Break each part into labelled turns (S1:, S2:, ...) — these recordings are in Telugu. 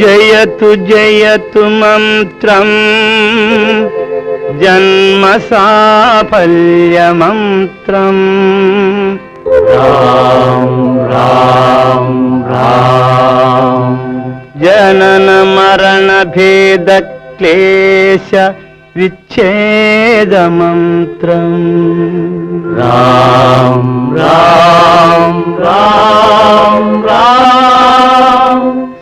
S1: జయతు జయతు మంత్రం. జన్మ సాఫల్య మంత్రం రామ్ రామ్ రామ్ జనన మరణ భేద క్లేశ విచ్ఛేద మంత్రం రామ్ రామ్ రామ్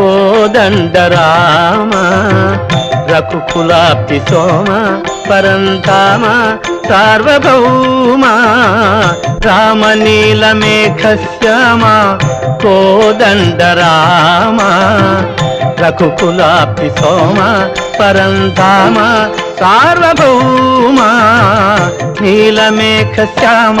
S1: కోదండరామ రఘుకులాప్తి సోమ పరంతామ సార్వభౌమ రామనీలమేఘ శ్యామ కోదండ రఘుకులాప్తి సోమ పరంతామ సార్వభౌమ నీలమేఘ శ్యామ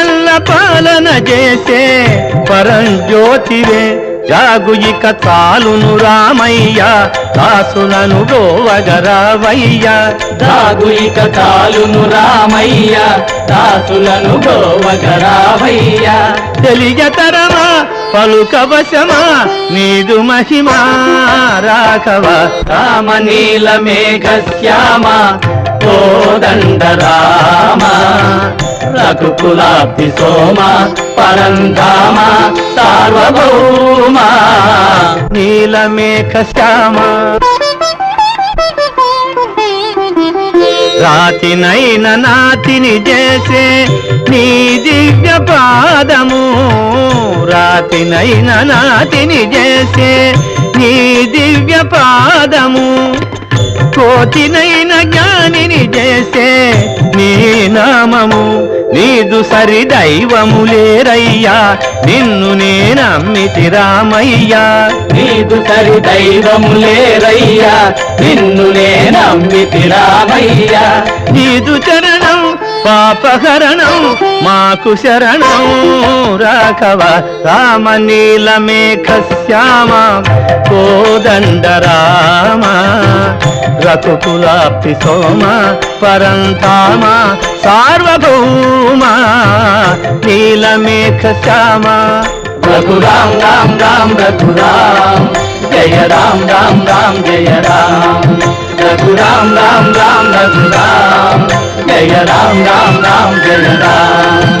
S1: పాలన చేసే పరంజ్యోతివే. జాగు ఇక చాలును రామయ్య దాసులను గోవగరావయ్య.
S2: జాగు ఇక చాలును రామయ్య దాసులను గోవగరావయ్య.
S1: తెలియతరమా పలుకవశమా నీదు మహిమా రాఘవ.
S2: రామ నీల మేఘ శ్యామ కోదండరామ రఘుకులాబ్ది సోమ పరంధామ సార్వభౌమ
S1: నీలమేఘ శ్యామ. రాతినైన నాతిని చేసే నీ దివ్య పాదము రాతినైన నాతిని చేసే నీ దివ్య పాదము కోతినై చేసే నీ నామము నీదు సరి దైవము లేరయ్యా నిన్ను నేనమ్మితి రామయ్యా.
S2: నీదు సరి దైవము లేరయ్యా నిన్ను నేనమ్మితి రామయ్యా.
S1: నీదు చరణం పాపహరణం మాకు శరణం. రాఘవ రామ నీలమేఘ శ్యామ కోదండ రామ రఘుకులాప్తి సోమ పరంధామ సార్వభౌమ. నీలమేఘ శ్యామ
S2: రఘురాం రామ్ రామ్ రఘురామ్ జయ రామ్ రామ్ రామ్ జయ రామ్. రఘురాం రామ్ రామ్ రఘురామ్ జయ రామ్ రామ్ రామ్ జయ రామ్